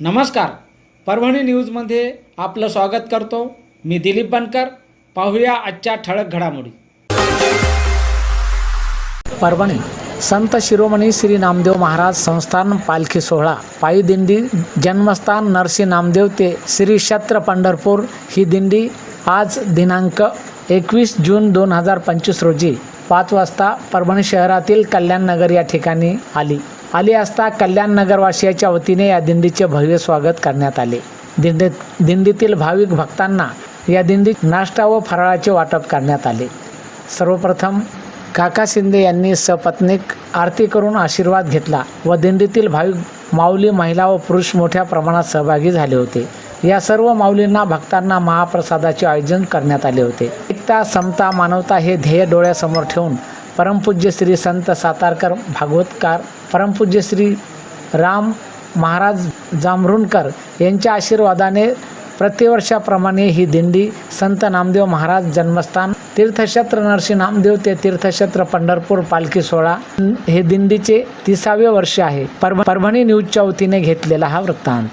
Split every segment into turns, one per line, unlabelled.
नमस्कार. परभणी न्यूजमध्ये आपलं स्वागत करतो. मी दिलीप बनकर. पाहूया आजच्या ठळक घडामोडी. परभणी. संत शिरोमणी श्री नामदेव महाराज संस्थान पालखी सोहळा. पायी दिंडी जन्मस्थान नरसी नामदेव ते श्री क्षेत्र पंढरपूर ही दिंडी आज दिनांक एकवीस जून दोन हजार पंचवीस रोजी पाच वाजता परभणी शहरातील कल्याणनगर या ठिकाणी आली. आली असता कल्याण नगरवासियाच्या वतीने या दिंडीचे भव्य स्वागत करण्यात आले. दिंडीत दिंडीतील भाविक भक्तांना या दिंडीत नाश्ता व फराळाचे वाटप करण्यात आले. सर्वप्रथम काका शिंदे यांनी सपत्नीक आरती करून आशीर्वाद घेतला व दिंडीतील भाविक माऊली महिला व पुरुष मोठ्या प्रमाणात सहभागी झाले होते. या सर्व माऊलींना भक्तांना महाप्रसादाचे आयोजन करण्यात आले होते. एकता समता मानवता हे ध्येय डोळ्यासमोर ठेवून परमपूज्य श्री संत सातारकर भागवतकार परमपूज्य श्री राम महाराज जांभरुणकर यांच्या आशीर्वादाने प्रतिवर्षाप्रमाणे ही दिंडी संत नामदेव महाराज जन्मस्थान तीर्थक्षेत्र नरसिंह नामदेव ते तीर्थक्षेत्र पंढरपूर पालखी सोहळा हे दिंडीचे तिसावे वर्ष आहे. परभणी न्यूजच्या वतीने घेतलेला हा वृत्तांत.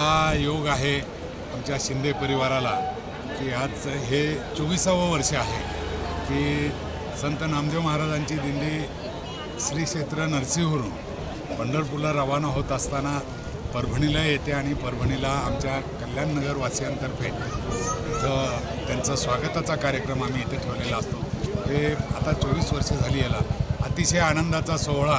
हा योग आहे आमच्या शिंदे परिवाराला की आज हे चोवीसावं वर्ष आहे की संत नामदेव महाराजांची दिंडी श्री क्षेत्र नरसिंहवरून पंढरपूरला रवाना होत असताना परभणीला येते आणि परभणीला आमच्या कल्याणनगर वासियांतर्फे इथं त्यांचा स्वागताचा कार्यक्रम आम्ही इथे ठेवलेला असतो. ते आता चोवीस वर्ष झाली याला. अतिशय आनंदाचा सोहळा.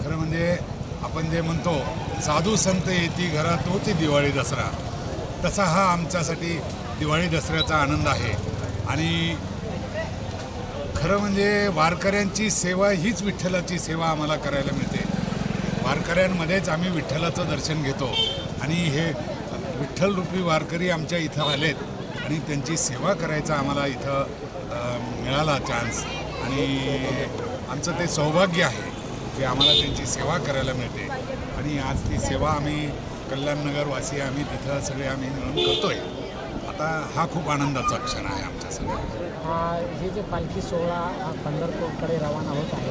खरं म्हणजे आपण जे म्हणतो साधू संत येती घरात होती दिवाळी दसरा. तसा हा आमच्यासाठी दिवाळी दसऱ्याचा आनंद आहे. आणि खरं म्हणजे वारकऱ्यांची सेवा हीच विठ्ठलाची सेवा आम्हाला करायला मिळते. वारकऱ्यांमध्येच आम्ही विठ्ठलाचं दर्शन घेतो. आणि हे विठ्ठल रूपी वारकरी आमच्या इथं आलेत आणि त्यांची सेवा करायचा आम्हाला इथं मिळाला चान्स आणि आमचं ते सौभाग्य आहे. की आम्हाला त्यांची सेवा करायला मिळते. आणि आज ती सेवा आम्ही कल्याणनगरवासी आम्ही तिथं सगळे आम्ही मिळून करतोय. आता हा खूप आनंदाचा क्षण आहे आमच्यासाठी
हे जे पालखी सोहळा हा पंढरपूरकडे रवाना होत आहे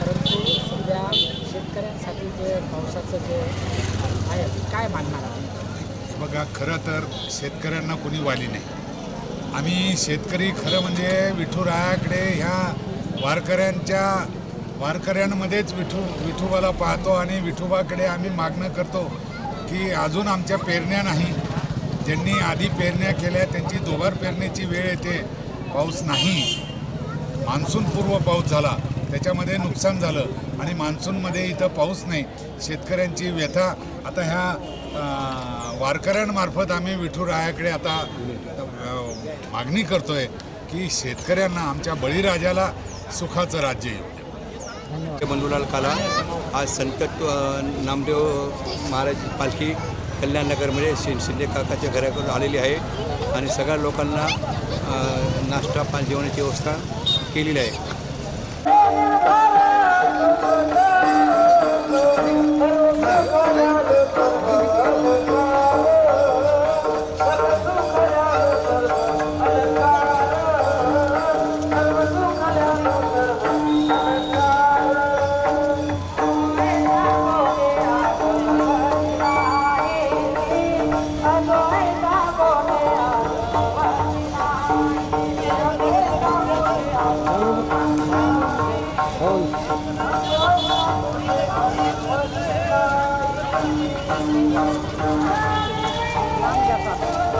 परंतु सध्या शेतकऱ्यांसाठी जे पावसाचं जे आहे काय मागणार आहे
बघा खरं तर शेतकऱ्यांना कोणी वाली नाही. आम्ही शेतकरी खरं म्हणजे विठुरायाकडे ह्या वारकऱ्यांच्या वारकऱ्यांमध्येच विठू विठोबाला पाहतो आणि विठोबाकडे आम्ही मागणं करतो की अजून आमच्या पेरण्या नाही. ज्यांनी आधी पेरण्या केल्या त्यांची दोबार पेरण्याची वेळ येते. पाऊस नाही. मान्सूनपूर्व पाऊस झाला. त्याच्यामध्ये नुकसान झालं आणि मान्सूनमध्ये इथं पाऊस नाही. शेतकऱ्यांची व्यथा. आता ह्या वारकऱ्यांमार्फत आम्ही विठुरायाकडे आता मागणी करतोय की शेतकऱ्यांना आमच्या बळीराजाला सुखाचं राज्य येऊ
बंधुलाल काला आज संत नामदेव महाराज पालखी कल्याणनगरमध्ये शि शिंदे काकाच्या घराकडून आलेली आहे आणि सगळ्या लोकांना नाश्ता पाणी जेवणाची व्यवस्था केलेली आहे. Thank you.